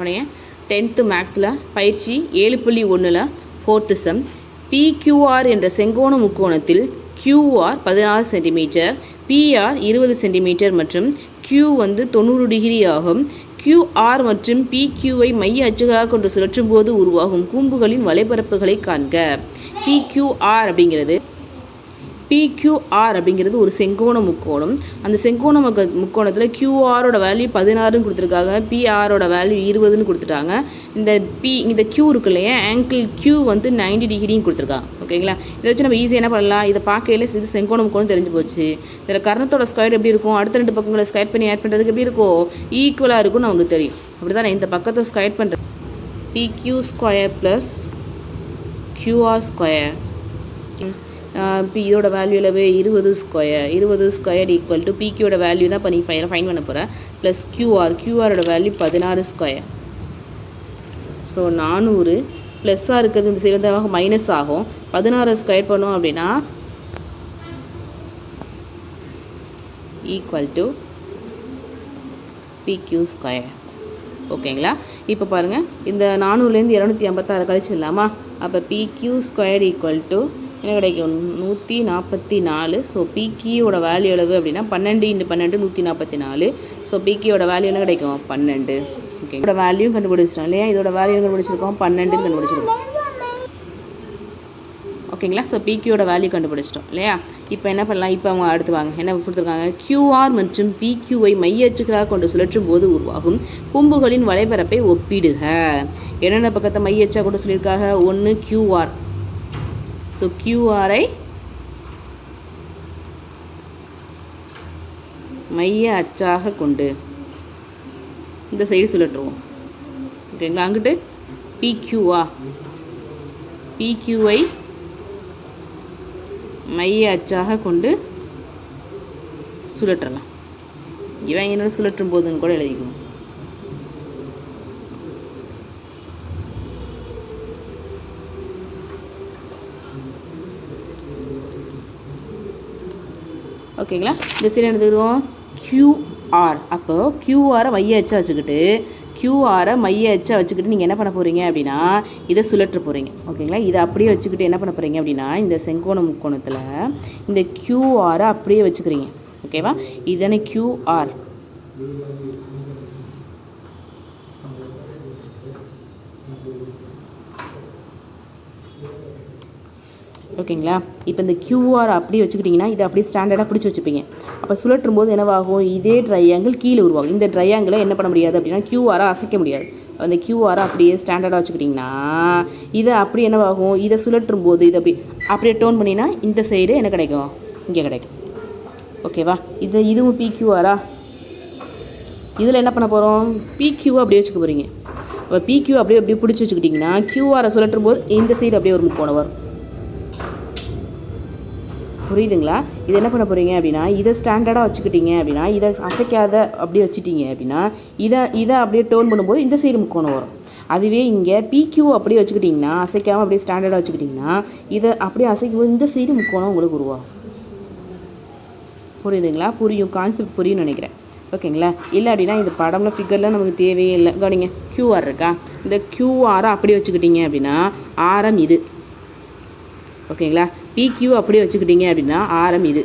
உடைய டென்த்து மேக்ஸில் பயிற்சி ஏழு புள்ளி ஒன்றில் ஃபோர்த்து செம் பிக்யூஆர் என்ற செங்கோண முக்கோணத்தில் கியூஆர் பதினாறு சென்டிமீட்டர் பிஆர் இருபது சென்டிமீட்டர் மற்றும் கியூ வந்து தொண்ணூறு டிகிரி ஆகும். கியூஆர் மற்றும் பிக்யூவை மைய அச்சுகளாக கொண்டு சுழற்றும் போது உருவாகும் கூம்புகளின் வலைபரப்புகளை காண்க. பிக்யூஆர் அப்படிங்கிறது பிக்யூஆர் அப்படிங்கிறது ஒரு செங்கோண முக்கோணம். அந்த செங்கோண முக்க முக்கோணத்தில் கியூஆரோட வேல்யூ பதினாறுன்னு கொடுத்துருக்காங்க. பிஆரோட வேல்யூ இருபதுன்னு கொடுத்துட்டாங்க. இந்த பி இந்த கியூ இருக்கு இல்லையா? ஆங்கிள் கியூ வந்து 90 டிகிரின்னு கொடுத்துருக்காங்க ஓகேங்களா? இதை வச்சு நம்ம ஈஸியாக என்ன பண்ணலாம்? இதை பார்க்கையில இது செங்கோண முக்கோணம் தெரிஞ்சு போச்சு. இதில் கர்ணத்தோட ஸ்கொயர் எப்படி இருக்கும்? அடுத்த ரெண்டு பக்கங்களை ஸ்கொயர் பண்ணி ஆட் பண்ணுறதுக்கு எப்படி இருக்கும் ஈக்குவலாக இருக்கும்னு நமக்கு தெரியும். அப்படி தான் இந்த பக்கத்தை ஸ்கொயர் பண்ணுறேன் PQ square plus QR square இப்போ இதோட வேல்யூ இருபது ஸ்கொயர் இருபது ஸ்கொயர் ஈக்குவல் டு பிக்யூட வேல்யூ தான் இப்போ நீ ஃபைன் பண்ண போகிற ப்ளஸ் கியூஆர் கியூஆரோட வேல்யூ பதினாறு ஸ்கொயர் ஸோ நானூறு ப்ளஸ்ஸாக இருக்கிறது இந்த சிறந்தமாக மைனஸ் ஆகும். பதினாறு ஸ்கொயர் பண்ணோம் அப்படின்னா ஈக்குவல் டு பிக்யூ ஸ்கொயர் ஓகேங்களா இப்போ பாருங்கள் இந்த நானூறுலேருந்து இரநூத்தி ஐம்பத்தாறு கழிச்சிடலாமா? அப்போ பிக்யூ ஸ்கொயர் ஈக்குவல் டு என்ன கிடைக்கும்? நூற்றி நாற்பத்தி நாலு. ஸோ பிக்யூவோட வேல்யூ அளவு அப்படின்னா பன்னெண்டு இன்ட்டு பன்னெண்டு நூற்றி நாற்பத்தி நாலு. ஸோ பிகியோட வேல்யூ என்ன கிடைக்கும்? பன்னெண்டு. ஓகே இதோட வேல்யூ கண்டுபிடிச்சிட்டோம் இல்லையா? இதோட வேல்யூ கண்டுபிடிச்சிருக்கோம். பன்னெண்டுன்னு கண்டுபிடிச்சிருக்கோம். ஓகேங்களா ஸோ பிக்யூட வேல்யூ கண்டுபிடிச்சிட்டோம் இல்லையா? இப்போ என்ன பண்ணலாம்? இப்போ அவங்க அடுத்து வாங்க. என்ன கொடுத்துருக்காங்க? கியூஆர் மற்றும் பிக்யூவை மையச்சுகளாக கொண்டு சுழற்றும் போது உருவாகும் கொம்புகளின் வலைபரப்பை ஒப்பிடுக. என்னென்ன பக்கத்தை மையச்சா கொண்டு சொல்லியிருக்காங்க? ஒன்று கியூஆர் ஸோ கியூஆரை மைய அச்சாக கொண்டு இந்த சைடு சுழற்றுவோம் ஓகேங்களா அங்கிட்டு பிக்யூவா பிக்யூவை மைய அச்சாக கொண்டு சுழற்றலாம். இவன் என்னோட சுழற்றும் போதுன்னு கூட எழுதிக்கணும் ஓகேங்களா? இந்த சைடு எடுத்துக்கிறோம் கியூஆர் அப்போது கியூஆரை மைய அச்சா வச்சுக்கிட்டு கியூஆரை மைய அச்சா வச்சுக்கிட்டு நீங்கள் என்ன பண்ண போகிறீங்க அப்படின்னா இதை சுழற்ற போகிறீங்க ஓகேங்களா? இதை அப்படியே வச்சுக்கிட்டு என்ன பண்ண போகிறீங்க அப்படின்னா இந்த செங்கோண முக்கோணத்தில் இந்த கியூஆரை அப்படியே வச்சுக்கிறீங்க. ஓகேவா? இதனை கியூஆர் ஓகேங்களா? இப்போ இந்த கியூஆர் அப்படியே வச்சுக்கிட்டிங்கன்னா இதை அப்படியே ஸ்டாண்டர்டாக பிடிச்சி வச்சுப்பீங்க. அப்போ சுழற்றும் போது என்னவாகும்? இதே ட்ரையாங்கிள் கீழே உருவாகும். இந்த ட்ரையாங்கிளை என்ன பண்ண முடியாது அப்படின்னா கியூஆரை அசைக்க முடியாது. அந்த கியூஆரை அப்படியே ஸ்டாண்டர்டாக வச்சுக்கிட்டிங்கன்னா இதை அப்படி என்னவாகும்? இதை சுழற்றும் போது இதை அப்படி அப்படியே டோன் பண்ணினா இந்த சைடு என்ன கிடைக்கும்? இங்கே கிடைக்கும். ஓகேவா? இது இதுவும் பிக்யூஆரா இதில் என்ன பண்ண போகிறோம் பிக்யூ அப்படியே வச்சுக்க போகிறீங்க இப்போ பிக்யூ அப்படியே அப்படியே பிடிச்சி வச்சுக்கிட்டிங்கன்னா கியூஆரை சுழற்றும் போது இந்த சைடு அப்படியே ஒரு முக்கோணம் வரும். புரியுதுங்களா? இது என்ன பண்ண போகிறீங்க அப்படின்னா இதை ஸ்டாண்டர்டாக வச்சுக்கிட்டீங்க அப்படின்னா இதை அசைக்காத அப்படியே வச்சுட்டீங்க அப்படின்னா இதை இதை அப்படியே டோன் பண்ணும்போது இந்த சைடு முக்கோணம் வரும். அதுவே இங்கே பிக்யூ அப்படியே வச்சுக்கிட்டிங்கன்னா அசைக்காமல் அப்படியே ஸ்டாண்டர்டாக வச்சுக்கிட்டிங்கன்னா இதை அப்படியே அசைக்கும் போது இந்த சைடு முக்கோணம் உங்களுக்கு உருவாகும். புரியுதுங்களா? புரியும். கான்செப்ட் புரியும்னு நினைக்கிறேன். ஓகேங்களா? இல்லை அப்படின்னா இந்த படம்ல ஃபிகர்லாம் நமக்கு தேவையே இல்லை. கவனிங்க கியூஆர் இருக்கா? இந்த கியூஆரை அப்படியே வச்சுக்கிட்டிங்க அப்படின்னா ஆரம் இது. ஓகேங்களா? பிக்யூ அப்படியே வச்சுக்கிட்டீங்க அப்படின்னா ஆரம் இது.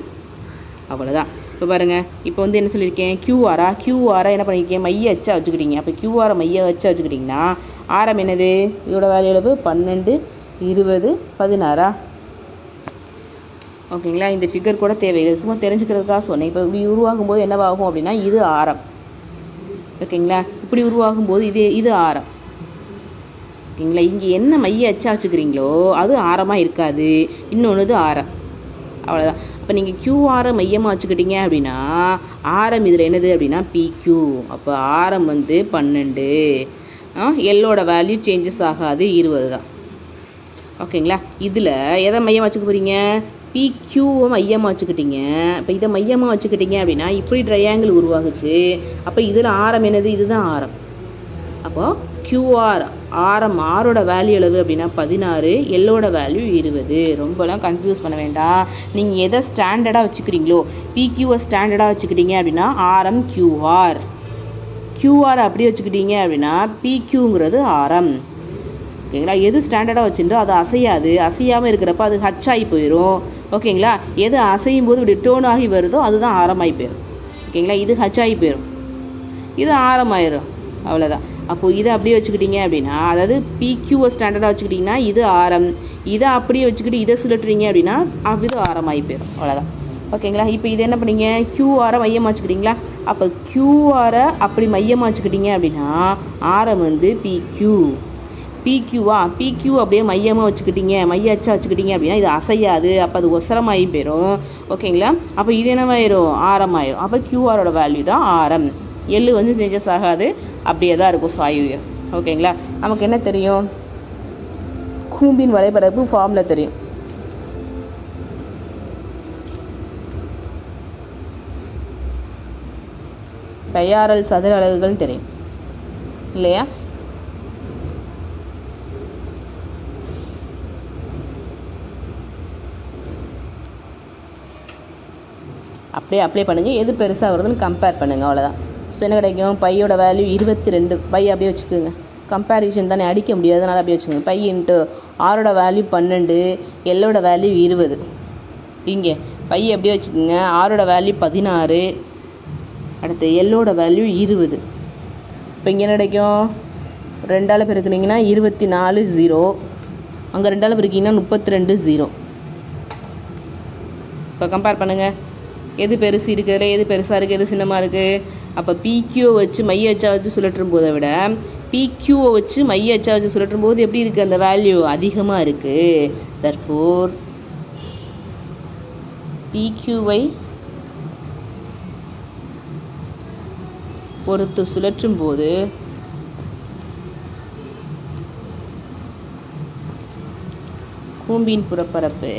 அவ்வளோதான் இப்போ பாருங்கள் இப்போ வந்து என்ன சொல்லியிருக்கேன்? கியூஆரா கியூஆரை என்ன பண்ணியிருக்கேன்? மைய அச்சா வச்சுக்கிட்டீங்க. அப்போ கியூஆரை மைய அச்சா வச்சுக்கிட்டிங்கன்னா ஆரம் என்னது? இதோட வேலையளவு பன்னெண்டு இருபது பதினாறா? ஓகேங்களா? இந்த ஃபிகர் கூட தேவையில்லை. சும்மா தெரிஞ்சுக்கிறதுக்காக சொன்னேன். இப்போ இப்படி உருவாகும் போது என்னவாகும் அப்படின்னா இது ஆரம். ஓகேங்களா? இப்படி உருவாகும் போது இது இது ஆரம். ஓகேங்களா இங்கே என்ன மைய அச்சா வச்சுக்கிறீங்களோ அது ஆரமாக இருக்காது. இன்னொன்று ஆரம். அவ்வளோதான் அப்போ நீங்கள் கியூஆரை மையமாக வச்சுக்கிட்டீங்க அப்படின்னா ஆரம் இதில் என்னது அப்படின்னா பிக்யூ அப்போ ஆரம் வந்து பன்னெண்டு. எல்லோட வேல்யூ சேஞ்சஸ் ஆகாது இருபது தான். ஓகேங்களா? இதில் எதை மையமாக வச்சுக்க போகிறீங்க பிக்யூவை மையமாக வச்சுக்கிட்டீங்க. இப்போ இதை மையமாக வச்சுக்கிட்டீங்க அப்படின்னா இப்படி ட்ரையாங்கிள் உருவாகுச்சு. அப்போ இதில் ஆரம் என்னது? இதுதான் ஆரம். அப்போது க்யூஆர் ஆரம் ஆரோட வேல்யூ அளவு அப்படின்னா பதினாறு எல்லோட வேல்யூ இருபது. ரொம்பலாம் கன்ஃபியூஸ் பண்ண வேண்டாம். நீங்கள் எதை ஸ்டாண்டர்டாக வச்சுக்கிறீங்களோ பிக்யூவை ஸ்டாண்டர்டாக வச்சுக்கிட்டீங்க அப்படின்னா ஆரம் க்யூஆர் க்யூஆர் அப்படியே வச்சுக்கிட்டீங்க அப்படின்னா பிக்யூங்கிறது ஆரம் ஓகேங்களா? எது ஸ்டாண்டர்டாக வச்சுருந்தோ அது அசையாது. அசையாமல் இருக்கிறப்ப அது ஹச்சாகி போயிடும் ஓகேங்களா? எது அசையும் போது இப்படி டோன் ஆகி வருதோ அதுதான் ஆரமாகி போயிடும் ஓகேங்களா? இது ஹச்சாகி போயிடும் இது ஆரமாயிரும் அவ்வளோதான் அப்போது இதை அப்படியே வச்சுக்கிட்டீங்க அப்படின்னா அதாவது பிக்யூவை ஸ்டாண்டர்டாக வச்சுக்கிட்டிங்கன்னா இது ஆரம். இதை அப்படியே வச்சுக்கிட்டு இதை சுழட்டுறீங்க அப்படின்னா இது இது ஆரமாகி போயிடும் அவ்வளோதான் ஓகேங்களா? இப்போ இது என்ன பண்ணீங்க? கியூஆரை மையமாக வச்சுக்கிட்டிங்களா? அப்போ கியூஆரை அப்படி மையமாக வச்சுக்கிட்டீங்க அப்படின்னா ஆரம் வந்து பிக்யூ பிக்யூவா பிக்யூ அப்படியே மையமாக வச்சுக்கிட்டீங்க. மைய அச்சா வச்சுக்கிட்டீங்க அப்படின்னா இது அசையாது. அப்போ அது ஒசரமாகி போயிடும் ஓகேங்களா? அப்போ இது என்னவாயிரும்? ஆரமாயிரும். அப்போ கியூஆரோட வேல்யூ தான் ஆரம். எள்ளு வந்து சேஞ்சஸ் ஆகாது. அப்படியே தான் இருக்கும் சாய் ஓகேங்களா? நமக்கு என்ன தெரியும்? கூம்பின் வலைபரப்பு ஃபார்மில் தெரியும். பெயாரல் சதுர அலகுகள் தெரியும். இல்லையா? அப்படியே அப்ளை பண்ணுங்கள் எது பெருசாக வருதுன்னு கம்பேர் பண்ணுங்கள் அவ்வளோதான் ஸோ என்ன கிடைக்கும்? பையோட வேல்யூ இருபத்தி ரெண்டு பை அப்படியே வச்சுக்கோங்க. கம்பேரிஷன் தானே அடிக்க முடியாது. அதனால் அப்படியே வச்சுக்கோங்க. பை இன்ட்டு ஆரோட வேல்யூ பன்னெண்டு எல்லோட வேல்யூ இருபது. இங்கே பை அப்படியே வச்சுக்கோங்க. ஆரோட வேல்யூ பதினாறு அடுத்து எல்லோட வேல்யூ இருபது. இப்போ இங்கே என்ன கிடைக்கும்? ரெண்டால் பெருக்குனீங்கன்னா இருபத்தி நாலு ஜீரோ அங்கே ரெண்டால் பெருக்கிங்கன்னா முப்பத்தி ரெண்டு ஜீரோ இப்போ கம்பேர் பண்ணுங்கள் எது பெருசு இருக்கிறதுல எது பெருசாக இருக்குது எது சின்னமாக இருக்குது அப்போ பிக்யூவை வச்சு மைய அச்சாவது சுழற்றும் போதை விட பிக்யூவை வச்சு மைய அச்சா வச்சு சுழற்றும் போது எப்படி இருக்குது அந்த வேல்யூ அதிகமாக இருக்குது தர்ஃபோர் பிக்யூவை பொறுத்து சுழற்றும் போது கூம்பின் புறப்பரப்பு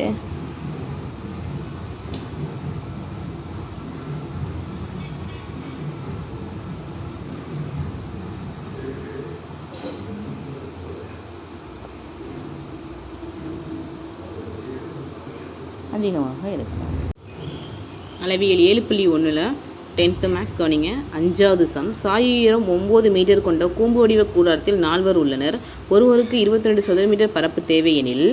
அதிகமாக இருக்கலாம் அளவியல் ஏழு புள்ளி ஒன்றில் டென்த்து மேக்ஸ் கவனிங்க. அஞ்சாவது சம். சாயுயரம் ஒம்பது மீட்டர் கொண்ட கூம்பு வடிவ கூடாரத்தில் நால்வர் உள்ளனர். ஒருவருக்கு இருபத்தி ரெண்டு சதுர மீட்டர் பரப்பு தேவை எனில்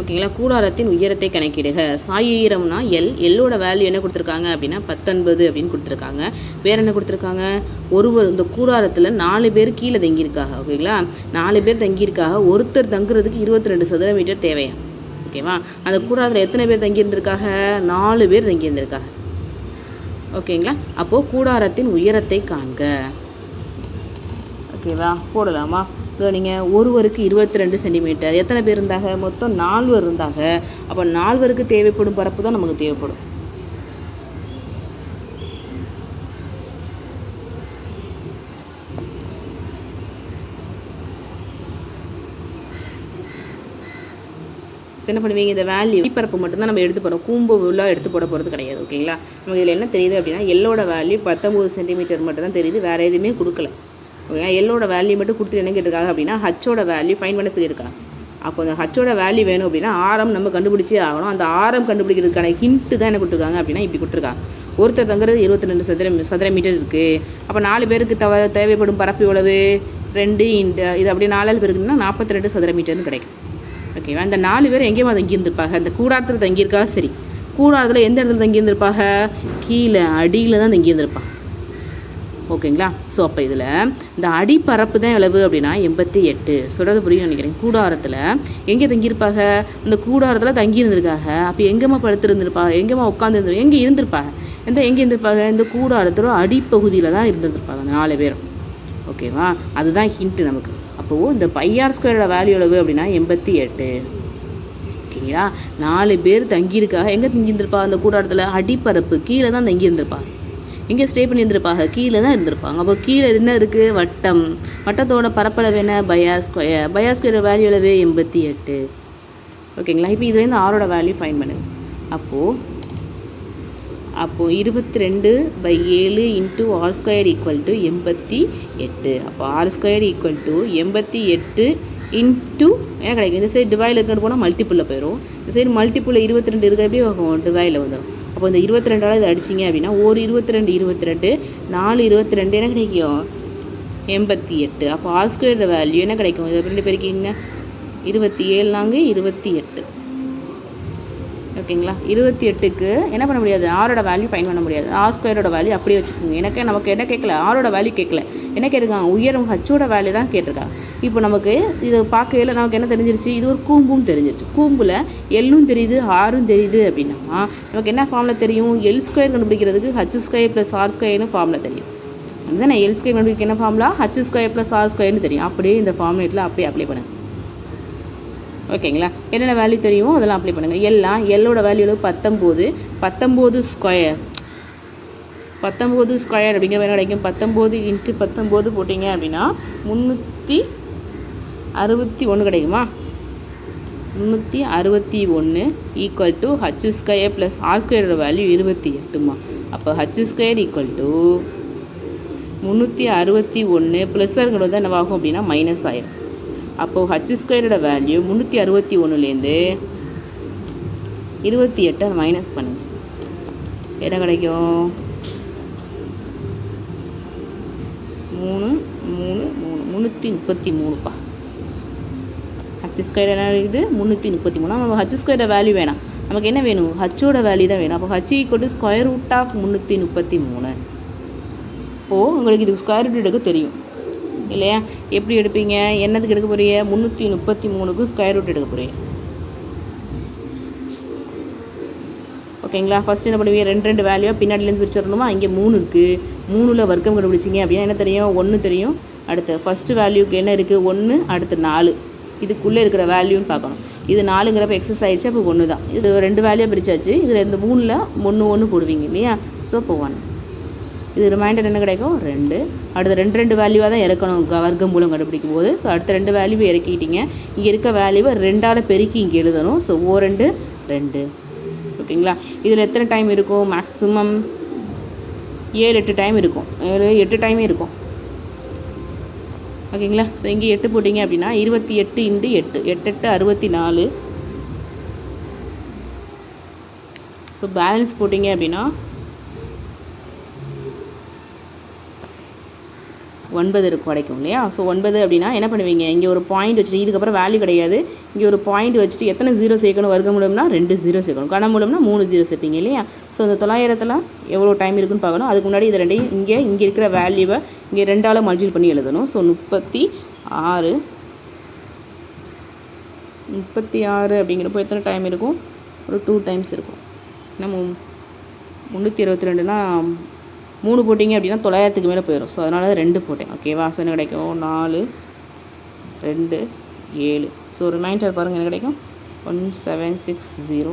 ஓகேங்களா? கூடாரத்தின் உயரத்தை கணக்கிடுக. சாயுயரம்னா எல் எல்லோட வேல்யூ என்ன கொடுத்துருக்காங்க அப்படின்னா பத்தொன்பது அப்படின்னு கொடுத்துருக்காங்க. வேறு என்ன கொடுத்துருக்காங்க? ஒருவர் இந்த கூடாரத்தில் நாலு பேர் கீழே தங்கியிருக்காங்க ஓகேங்களா? நாலு பேர் தங்கியிருக்காங்க. ஒருத்தர் தங்குறதுக்கு இருபத்தி ரெண்டு சதுர மீட்டர் தேவையா? ஓகேவா? அந்த கூடாரத்தில் எத்தனை பேர் தங்கியிருந்திருக்காங்க? நாலு பேர் தங்கியிருந்திருக்காங்க. ஓகேங்களா? அப்போது கூடாரத்தின் உயரத்தை காண்க. ஓகேவா? போடலாமா? நீங்கள் ஒருவருக்கு இருபத்தி ரெண்டு சென்டிமீட்டர். எத்தனை பேர் இருந்தாங்க? மொத்தம் நால்வர் இருந்தாங்க. அப்போ நால்வருக்கு தேவைப்படும் பரப்பு தான் நமக்கு தேவைப்படும். என்ன பண்ணுவீங்க? இந்த வேல்யூ பரப்பு மட்டும்தான் நம்ம எடுத்து போகிறோம் கூம்பு உள்ளாக எடுத்து போட போகிறது கிடையாது ஓகேங்களா நமக்கு இதில் என்ன தெரியுது அப்படின்னா எல்லோட வேல்யூ பத்தொம்பது சென்டிமீட்டர் மட்டும் தான் தெரியுது வேறு எதுவுமே கொடுக்கல. ஓகேங்களா எல்லோட வேல்யூ மட்டும் கொடுத்துட்டு என்ன கேட்டிருக்காங்க அப்படின்னா ஹச்சோட வேல்யூ ஃபைன் பண்ண சொல்லியிருக்காங்க. அப்போ அந்த ஹச்சோட வேல்யூ வேணும் அப்படின்னா ஆரம் நம்ம கண்டுபிடிச்சே ஆகணும். அந்த ஆரம் கண்டுபிடிக்கிறதுக்கான ஹிண்ட்டு தான் என்ன கொடுத்துருக்காங்க அப்படின்னா இப்படி கொடுத்துருக்காங்க. ஒருத்தர் தங்குறது இருபத்தி ரெண்டு சதுர சதுர மீட்டர் இருக்குது அப்போ நாலு பேருக்கு தவ தேவைப்படும் பரப்பு எவ்வளவு ரெண்டு இன்ட்டு இது அப்படியே நாலு பேருக்குன்னா நாற்பத்தி ரெண்டு சதுர மீட்டர்னு கிடைக்கும். ஓகேவா இந்த நாலு பேர் எங்கேயுமா தங்கியிருந்திருப்பாங்க. இந்த கூடாரத்தில் தங்கியிருக்கா சரி. கூடாரத்தில் எந்த இடத்துல தங்கியிருந்திருப்பாங்க? கீழே அடியில் தான் தங்கியிருந்திருப்பாங்க ஓகேங்களா? ஸோ அப்போ இதில் இந்த அடிப்பரப்பு தான் எவ்வளவு அப்படின்னா எண்பத்தி எட்டு. சொல்கிறது புரியும் நினைக்கிறேன். கூடாரத்தில் எங்கே தங்கியிருப்பாங்க? இந்த கூடாரத்தில் தங்கியிருந்திருக்காங்க. அப்போ எங்கேம்மா படுத்துருந்துருப்பாங்க எங்கேம்மா உட்காந்துருந்து எங்கே இருந்திருப்பாங்க? எந்த எங்கே இருந்திருப்பாங்க? இந்த கூடாரத்தில் அடிப்பகுதியில் தான் இருந்திருந்திருப்பாங்க அந்த நாலு பேரும். ஓகேவா? அதுதான் ஹிண்ட்டு நமக்கு. அப்போது இந்த பையார் ஸ்கொயரோட வேல்யூ எவ்வளவு அப்படின்னா எண்பத்தி எட்டு. ஓகேங்களா? நாலு பேர் தங்கியிருக்காங்க எங்கே தங்கியிருந்திருப்பா? அந்த கூடாரத்தில் அடிப்பரப்பு கீழே தான் தங்கியிருந்திருப்பாங்க எங்கே ஸ்டே பண்ணியிருந்திருப்பாங்க? கீழே தான் இருந்திருப்பாங்க. அப்போ கீழே என்ன இருக்குது வட்டம். வட்டத்தோட பரப்பளவு என்ன? Pi r square pi r square value எவ்வளவு? எண்பத்தி எட்டு. ஓகேங்களா? இப்போ இதுலேருந்து ஆரோட வேல்யூ ஃபைன் பண்ணுங்க. அப்போது அப்போது இருபத்தி ரெண்டு பை ஏழு into R square equal to எண்பத்தி எட்டு. அப்போ ஆர் ஸ்கொயர் ஈக்குவல் டு எண்பத்தி எட்டு இன்ட்டு என்ன கிடைக்கும்? இந்த சைடு டிவைடில் இருக்கிறது போனால் மல்டிப்புளில் போயிடும் இந்த சைடு மல்டிப்புளில் இருபத்தி ரெண்டு இருக்கிறப்பே எப்படி டிவைடில் வந்துடும் அப்போ இந்த இருபத்தி ரெண்டால் இது அடிச்சிங்க அப்படின்னா ஒரு இருபத்தி ரெண்டு இருபத்தி ரெண்டு நாலு இருபத்தி ரெண்டு என்ன கிடைக்கும்? எண்பத்தி எட்டு. அப்போ ஆர் ஸ்கொயர் வேல்யூ என்ன கிடைக்கும்? இதை ரெண்டு பெருக்கிங்க இருபத்தி ஏழு நாங்க இருபத்தி எட்டு. ஓகேங்களா இருபத்தி எட்டுக்கு என்ன பண்ண முடியாது? ஆரோட வேல்யூ ஃபைன் பண்ண முடியாது. ஆர் ஸ்கொயரோட வேல்யூ அப்படியே வச்சுக்கோங்க. எனக்கு நமக்கு என்ன கேட்கல? ஆரோட வேல்யூ கேட்கல. என்ன கேட்டிருக்காங்க? உயரம் ஹச்சோட வேல்யூ தான் கேட்டிருக்காங்க. இப்போ நமக்கு இது பார்க்கையில் நமக்கு என்ன தெரிஞ்சிருச்சு? இது ஒரு கூம்பும் தெரிஞ்சிருச்சு. கூம்பில் எல்லும் தெரியுது ஆறும் தெரியுது அப்படின்னா நமக்கு என்ன ஃபார்மில் தெரியும்? எல் ஸ்கொயர் கண்டுபிடிக்கிறதுக்கு ஹச் ஸ்கொயர் ப்ளஸ் ஆர் ஸ்கொயர்னு ஃபார்மில் தெரியும். அதுதான்? எல் ஸ்கொயர் கண்டுபிடிக்க என்ன formula H square plus R ஸ்கொயர்னு தெரியும். அப்படியே இந்த ஃபார்முலேட்டில் அப்படியே அப்ளை பண்ணுங்கள் ஓகேங்களா? என்னென்ன வேல்யூ தெரியுமோ அதெல்லாம் அப்ளை பண்ணுங்கள் எல்லாம் எல்லோட வேல்யூவில் பத்தொம்போது பத்தொம்போது ஸ்கொயர் பத்தொம்போது ஸ்கொயர் அப்படிங்கிற மாதிரி கிடைக்கும் பத்தொம்போது இன்ட்டு பத்தொம்போது போட்டிங்க அப்படின்னா முந்நூற்றி அறுபத்தி ஒன்று கிடைக்குமா? முந்நூற்றி அறுபத்தி ஒன்று equal to H square plus R ஸ்கொயரோட வேல்யூ இருபத்தி எட்டுமா? அப்போ ஹச் ஸ்கொயர் ஈக்குவல் டு முந்நூற்றி அறுபத்தி ஒன்று ப்ளஸ்ஸாக இருக்கிறது வந்து என்னவாகும் அப்படின்னா மைனஸ் ஆயிரும். அப்போது ஹச் ஸ்கொயரோட வேல்யூ முந்நூற்றி அறுபத்தி ஒன்றுலேருந்து இருபத்தி எட்டை மைனஸ் பண்ணுங்க. என்ன கிடைக்கும்? மூணு மூணு மூணு. முந்நூற்றி முப்பத்தி மூணுப்பா. ஹச் ஸ்கொயர் என்ன இருக்குது? முந்நூற்றி முப்பத்தி மூணு. நம்ம ஹச் ஸ்கொயரோட வேல்யூ வேணாம். நமக்கு என்ன வேணும்? ஹச்சோட வேல்யூ தான் வேணும். அப்போ H equal to square root of முந்நூற்றி முப்பத்தி மூணு. இப்போது உங்களுக்கு இது ஸ்கொயர் ரூட் எடுக்க தெரியும். இல்லையா? எப்படி எடுப்பீங்க? என்னதுக்கு எடுக்க போறீங்க? முந்நூற்றி முப்பத்தி மூணுக்கு ஸ்கொயர் ரூட் எடுக்க போகிறீங்க ஓகேங்களா? ஃபஸ்ட் என்ன பண்ணுவீங்க? ரெண்டு ரெண்டு வேல்யூவாக பின்னாடிலேருந்து பிரிச்சு வரணுமா? இங்கே மூணு இருக்குது மூணில் வர்க்கம் கண்டுபிடிச்சிங்க அப்படின்னா என்ன தெரியும்? ஒன்று தெரியும். அடுத்து ஃபஸ்ட்டு வேல்யூக்கு என்ன இருக்குது ஒன்று அடுத்து நாலு. இதுக்குள்ளே இருக்கிற வேல்யூன்னு பார்க்கணும். இது நாலுங்கிறப்ப எக்ஸஸ் ஆயிடுச்சு அப்போ ஒன்று தான் இது ரெண்டு வேல்யூ பிரிச்சாச்சு. இதில் இந்த மூணில் ஒன்று ஒன்று போடுவீங்க இல்லையா? ஸோ இப்போ ஒன் இது ரிமைண்டர் என்ன கிடைக்கும்? ரெண்டு. அடுத்த ரெண்டு ரெண்டு வேல்யூவாக தான் இறக்கணும். வர்க்கம் மூலம் கண்டுபிடிக்கும் போது ஸோ அடுத்த ரெண்டு வேல்யூவை இறக்கிட்டீங்க. இங்கே இருக்க வேல்யூவை ரெண்டால் பெருக்கி இங்கே எழுதணும். ஸோ ஓ ரெண்டு ரெண்டு. ஓகேங்களா? இதில் எத்தனை டைம் இருக்கும்? மேக்ஸிமம் ஏழு எட்டு டைம் இருக்கும். ஏழு எட்டு டைமே இருக்கும். ஓகேங்களா? ஸோ இங்கே எட்டு போட்டிங்க அப்படின்னா இருபத்தி எட்டு இன்ட்டு எட்டு. எட்டு எட்டு அறுபத்தி நாலு. ஸோ பேலன்ஸ் போட்டிங்க அப்படின்னா ஒன்பது இருக்கும் கிடைக்கும் இல்லையா? ஸோ ஒன்பது அப்படின்னா என்ன பண்ணுவீங்க? இங்கே ஒரு பாயிண்ட் வச்சுட்டு இதுக்கப்புறம் வேல்யூ கிடையாது. இங்கே ஒரு பாயிண்ட் வச்சுட்டு எத்தனை ஜீரோ சேர்க்கணும்? வர்க்க மூலம்னா ரெண்டு ஜீரோ சேர்க்கணும். கண மூலம்னா மூணு ஜீரோ சேர்ப்பீங்க இல்லையா? ஸோ அந்த தொள்ளாயிரத்தில் எவ்வளோ டைம் இருக்குன்னு பார்க்கணும். அதுக்கு முன்னாடி இது ரெண்டையும் இங்கே இங்கே இருக்கிற வேல்யூவை இங்கே ரெண்டால் மல்டிபிள் பண்ணி எழுதணும். ஸோ முப்பத்தி ஆறு முப்பத்தி ஆறு அப்படிங்கிறப்போ எத்தனை டைம் இருக்கும்? ஒரு டூ டைம்ஸ் இருக்கும். நம்ம முந்நூற்றி இருபத்தி ரெண்டுனா மூணு போட்டிங்க அப்படின்னா தொள்ளாயிரத்துக்கு மேலே போயிடும் ஸோ அதனால ரெண்டு போட்டேன். ஓகேவா ஸோ என்ன கிடைக்கும்? நாலு ரெண்டு ஏழு. ஸோ ரிமைண்டர் பாருங்கள் என்ன கிடைக்கும்? One seven six zero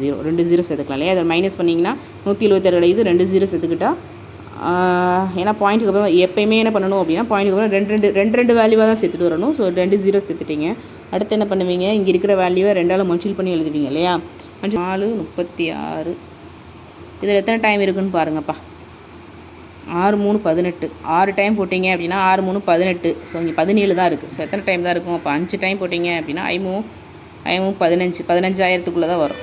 zero ரெண்டு ஜீரோ சேர்த்துக்கலாம் இல்லையா? அதை மைனஸ் பண்ணிங்கன்னா நூற்றி எழுபத்தாறு கிடையாது ரெண்டு ஜீரோ சேர்த்துக்கிட்டா ஏன்னா பாயிண்ட்டுக்கு அப்புறம் எப்பயுமே என்ன பண்ணணும் அப்படின்னா பாயிண்ட்டுக்கு அப்புறம் ரெண்டு ரெண்டு ரெண்டு ரெண்டு வேல்யூவாக தான் சேர்த்துட்டு வரணும். ஸோ ரெண்டு ஜீரோ சேர்த்துட்டீங்க. அடுத்து என்ன பண்ணுவீங்க? இங்கே இருக்கிற வேல்யூவை ரெண்டால் மல்டிபிள் பண்ணி எழுதுவீங்க இல்லையா? நாலு முப்பத்தி ஆறு. இதில் எத்தனை டைம் இருக்குன்னு பாருங்கப்பா. ஆறு மூணு பதினெட்டு. ஆறு டைம் போட்டிங்க அப்படின்னா ஆறு மூணு பதினெட்டு. ஸோ இங்கே பதினேழு தான் இருக்குது ஸோ எத்தனை டைம் தான் இருக்கும்? அப்போ அஞ்சு டைம் போட்டிங்க அப்படின்னா ஐமூ ஐமூ பதினஞ்சு. பதினஞ்சாயிரத்துக்குள்ளே தான் வரும்.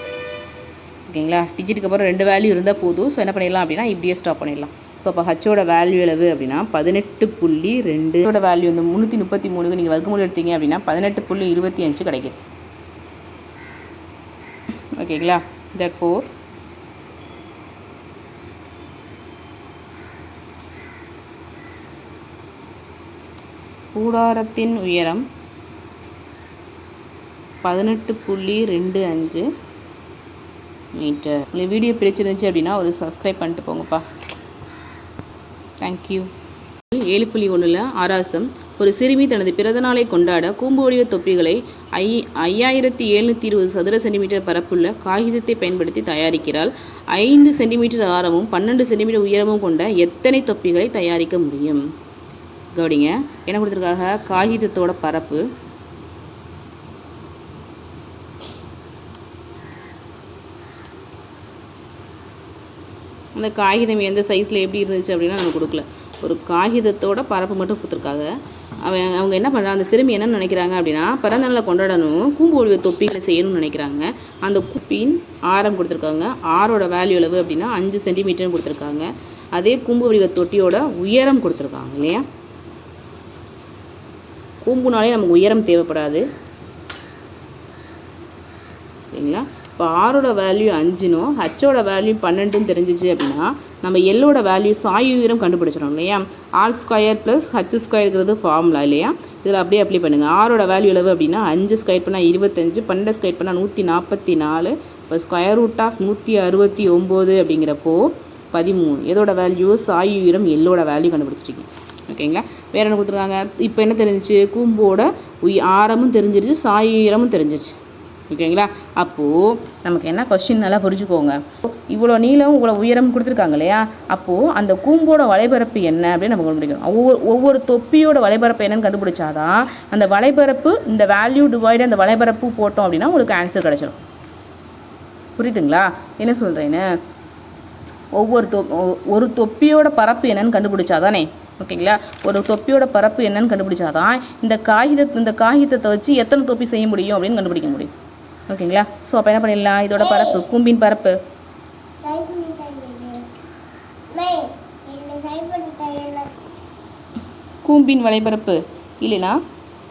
ஓகேங்களா? டிஜிட்டுக்கு அப்புறம் ரெண்டு வேல்யூ இருந்தால் போதும். ஸோ என்ன பண்ணிடலாம் அப்படின்னா இப்படியே ஸ்டாப் பண்ணிடலாம். ஸோ அப்போ ஹச்சோட வேல்யூ அளவு அப்படின்னா பதினெட்டு புள்ளி ரெண்டோட வேல்யூ வந்து முந்நூற்றி முப்பத்தி மூணுக்கு நீங்கள் வர்க்கமூலம் எடுத்தீங்க அப்படின்னா பதினெட்டு புள்ளி இருபத்தி அஞ்சு கிடைக்குது. ஓகேங்களா? தட் ஃபோர் கூடாரத்தின் உயரம் பதினெட்டு புள்ளி ரெண்டு அஞ்சு மீட்டர். இந்த வீடியோ பிடிச்சிருந்துச்சு அப்படின்னா ஒரு சப்ஸ்கிரைப் பண்ணிட்டு போங்கப்பா. தேங்க்யூ ஏழு புள்ளி ஒன்றில் ஆராசம். ஒரு சிறுமி தனது பிறந்தநாளை கொண்டாட கூம்பு வடிவ தொப்பிகளை ஐ ஐயாயிரத்தி எழுநூற்றி இருபது சதுர சென்டிமீட்டர் பரப்புள்ள காகிதத்தை பயன்படுத்தி தயாரிக்கிறாள். ஐந்து சென்டிமீட்டர் ஆரமும் பன்னெண்டு சென்டிமீட்டர் உயரமும் கொண்ட எத்தனை தொப்பிகளை தயாரிக்க முடியும்? கவனிங்க. என்ன கொடுத்துருக்காங்க? காகிதத்தோட பரப்பு. அந்த காகிதம் எந்த சைஸில் எப்படி இருந்துச்சு அப்படின்னா நம்ம கொடுக்கல. ஒரு காகிதத்தோட பரப்பு மட்டும் கொடுத்துருக்காங்க. அவன் அவங்க என்ன பண்ணுறாங்க அந்த சிறுமி என்ன நினைக்கிறாங்க அப்படின்னா பிறந்த நாளை கொண்டாடணும் கூம்பு ஒழிவு தொப்பிகளை செய்யணும்னு நினைக்கிறாங்க. அந்த குப்பின் ஆரம் கொடுத்துருக்காங்க. ஆரோட வேல்யூ அளவு அப்படின்னா அஞ்சு சென்டிமீட்டர்னு கொடுத்துருக்காங்க. அதே கூம்பு வடிவ தொட்டியோட உயரம் கொடுத்துருக்காங்க இல்லையா? கூம்புனாலே நமக்கு உயரம் தேவைப்படாது. சரிங்களா? இப்போ ஆரோட வேல்யூ அஞ்சுனும் ஹச்சோட வேல்யூ பன்னெண்டுன்னு தெரிஞ்சிச்சு அப்படின்னா நம்ம எல்லோட வேல்யூ சாய் உயரம் கண்டுபிடிச்சிடும் இல்லையா? ஆர் ஸ்கொயர் ப்ளஸ் ஹச் ஸ்கொயருங்கிறது ஃபார்முலா இல்லையா? இதில் அப்படியே அப்ளை பண்ணுங்கள் ஆரோட வேல்யூ எவ்வளவு அப்படின்னா அஞ்சு ஸ்கொயர் பண்ணால் இருபத்தஞ்சு பன்னெண்டு ஸ்கொயர் பண்ணால் நூற்றி நாற்பத்தி நாலு இப்போ ஸ்கொயர் ரூட் ஆஃப் நூற்றி அறுபத்தி ஒம்பது அப்படிங்கிறப்போ பதிமூணு. எதோட வேல்யூ சாய் உயரம் எல்லோட வேல்யூ கண்டுபிடிச்சிருக்கீங்க ஓகேங்களா? வேறு என்ன கொடுத்துருக்காங்க? இப்போ என்ன தெரிஞ்சிச்சு? கூம்போட உய் ஆரமும் தெரிஞ்சிருச்சு சாயிரமும் தெரிஞ்சிருச்சு. ஓகேங்களா? அப்போது நமக்கு என்ன கொஸ்டின் நல்லா புரிஞ்சுக்கோங்க. இவ்வளோ நீளம் இவ்வளோ உயரம் கொடுத்துருக்காங்க இல்லையா? அப்போது அந்த கூம்போட வலைபரப்பு என்ன அப்படின்னு நம்ம கண்டுபிடிக்கணும். ஒவ்வொரு ஒவ்வொரு தொப்பியோட வலைபரப்பு என்னன்னு கண்டுபிடிச்சாதான் அந்த வலைபரப்பு இந்த வேல்யூ டிவைடு அந்த வலைபரப்பு போட்டோம் அப்படின்னா உங்களுக்கு ஆன்சர் கிடச்சிடும் புரியுதுங்களா? என்ன சொல்கிறேன்னு ஒவ்வொரு தொ ஒ- ஒரு தொப்பியோட பரப்பு என்னன்னு கண்டுபிடிச்சாதானே ஓகேங்களா? ஒரு தொப்பியோட பரப்பு என்னன்னு கண்டுபிடிச்சாதான் இந்த காகித இந்த காகிதத்தை வச்சு எத்தனை தொப்பி செய்ய முடியும் அப்படின்னு கண்டுபிடிக்க முடியும். ஓகேங்களா? ஸோ அப்போ என்ன பண்ணிடலாம்? இதோட பரப்பு கூம்பின் பரப்பு. கூம்பின் வலைபரப்பு இல்லைன்னா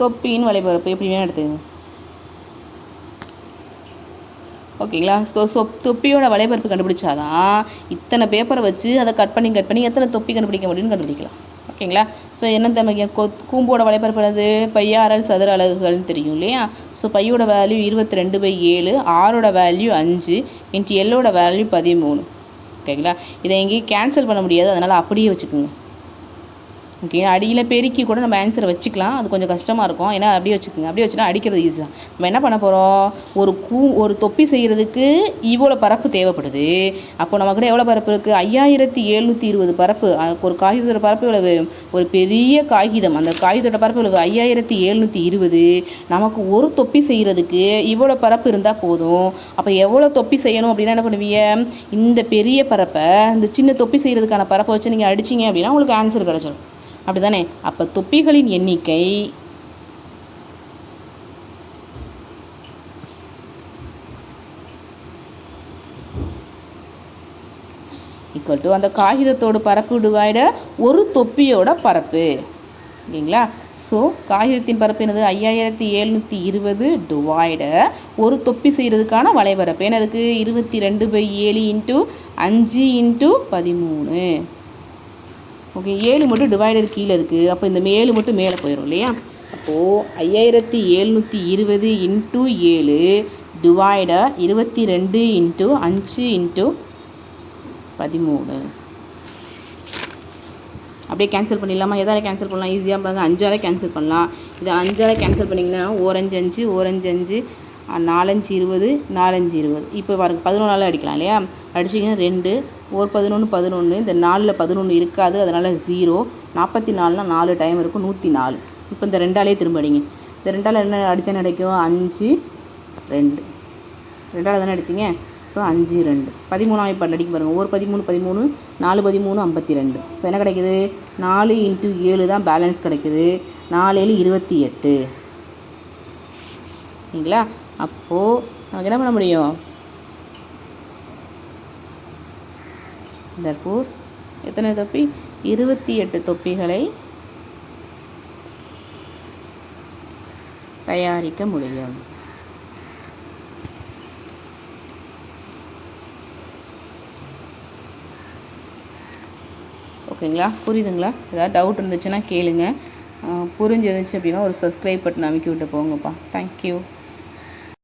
தொப்பியின் வலைபரப்பு எப்படி வேணும் எடுத்து ஓகேங்களா? ஸோ சொ தொப்பியோட வலைபரப்பு கண்டுபிடிச்சாதான் இத்தனை பேப்பரை வச்சு அதை கட் பண்ணி கட் பண்ணி எத்தனை தொப்பி கண்டுபிடிக்க முடியும்னு கண்டுபிடிக்கலாம். ஓகேங்களா? ஸோ என்ன தமிழ் கூம்போட வலைப்பரப்பு என்னது பையாரல் சதுர அலகுகள்னு தெரியும் இல்லையா? ஸோ பையோட வேல்யூ இருபத்தி ரெண்டு பை ஏழு ஆரோட வேல்யூ அஞ்சு இன்ட்டு எல்லோட வேல்யூ பதிமூணு. ஓகேங்களா? இதை எங்கேயும் கேன்சல் பண்ண முடியாது. அதனால் அப்படியே வச்சுக்கோங்க. ஓகே அடியில் பெருக்கி கூட நம்ம ஆன்சரை வச்சுக்கலாம். அது கொஞ்சம் கஷ்டமாக இருக்கும். ஏன்னா அப்படியே வச்சுக்கோங்க. அப்படியே வச்சுனா அடிக்கிறது ஈஸி தான். நம்ம என்ன பண்ண போகிறோம் ஒரு கூ ஒரு தொப்பி செய்கிறதுக்கு இவ்வளோ பரப்பு தேவைப்படுது. அப்போ நம்மக்கிட்ட எவ்வளோ பரப்பு இருக்குது ஐயாயிரத்தி எழுநூற்றி இருபது பரப்பு. அதுக்கு ஒரு காகிதத்தோட பரப்பு இவ்வளவு ஒரு பெரிய காகிதம். அந்த காகிதத்தோட பரப்பு இவ்வளவு ஐயாயிரத்தி எழுநூற்றி இருபது. நமக்கு ஒரு தொப்பி செய்கிறதுக்கு இவ்வளோ பரப்பு இருந்தால் போதும். அப்போ எவ்வளோ தொப்பி செய்யணும் அப்படின்னா என்ன பண்ணுவீங்க? இந்த பெரிய பரப்பை இந்த சின்ன தொப்பி செய்கிறதுக்கான பரப்பை வச்சு நீங்கள் அடிச்சிங்க அப்படின்னா உங்களுக்கு ஆன்சர் கிடச்சிடும் அப்படிதானே? அப்போ தொப்பிகளின் எண்ணிக்கை ஈக்குவல் டு அந்த காகிதத்தோட பரப்பு டிவைட ஒரு தொப்பியோட பரப்பு. ஓகேங்களா ஸோ காகிதத்தின் பரப்பு என்னது? ஐயாயிரத்தி எழுநூற்றி இருபது டிவைட ஒரு தொப்பி செய்கிறதுக்கான வலைபரப்பு என்னதுக்கு இருபத்தி ரெண்டு பை ஏழு இன்ட்டு அஞ்சு இன்ட்டு பதிமூணு. ஓகே ஏழு மட்டும் டிவைடர் கீழே இருக்குது அப்போ இந்த ஏழு மட்டும் மேலே போயிடும் இல்லையா? அப்போது ஐயாயிரத்தி எழுநூற்றி இருபது இன்ட்டு ஏழு டிவைடர் இருபத்தி ரெண்டு இன்ட்டு அஞ்சு இன்ட்டு பதிமூணு. அப்படியே கேன்சல் பண்ணிடலாமா? எதால் கேன்சல் பண்ணலாம்? ஈஸியாக பாருங்கள் அஞ்சால கேன்சல் பண்ணலாம். இது அஞ்சால கேன்சல் பண்ணிங்கன்னா ஓரஞ்சு அஞ்சு ஓரஞ்சு அஞ்சு நாலஞ்சு இருபது நாலஞ்சு இருபது. இப்போ பாருங்க பதினொன்றால் அடிக்கலாம் இல்லையா? அடிச்சிங்கன்னா ரெண்டு ஒரு பதினொன்று பதினொன்று இந்த நாலில் பதினொன்று இருக்காது அதனால் ஜீரோ நாற்பத்தி நாலுனால் நாலு டைம் இருக்கும் நூற்றி நாலு இப்போ இந்த ரெண்டாலே திரும்ப அடிங்க. இந்த ரெண்டால் என்ன அடித்தா கிடைக்கும்? அஞ்சு ரெண்டு. ரெண்டால் தானே அடிச்சிங்க? ஸோ அஞ்சு ரெண்டு. பதிமூணாம் இப்போ அடிக்க பாருங்கள் ஒரு பதிமூணு பதிமூணு நாலு பதிமூணு ஐம்பத்தி ரெண்டு ஸோ என்ன கிடைக்குது? நாலு இன்ட்டு ஏழு தான் பேலன்ஸ் கிடைக்குது. நாலு ஏழு இருபத்தி எட்டு. சரிங்களா அப்போது நமக்கு என்ன பண்ண முடியும்? தர்பூர் எத்தனை தொப்பி? இருபத்தி எட்டு தொப்பிகளை தயாரிக்க முடியும். ஓகேங்களா? புரியுதுங்களா? ஏதாவது டவுட் இருந்துச்சுன்னா கேளுங்க. புரிஞ்சிருந்துச்சு அப்படின்னா ஒரு சப்ஸ்கிரைப் பட்டன் அமைக்கி விட்டு போங்கப்பா. தேங்க்யூ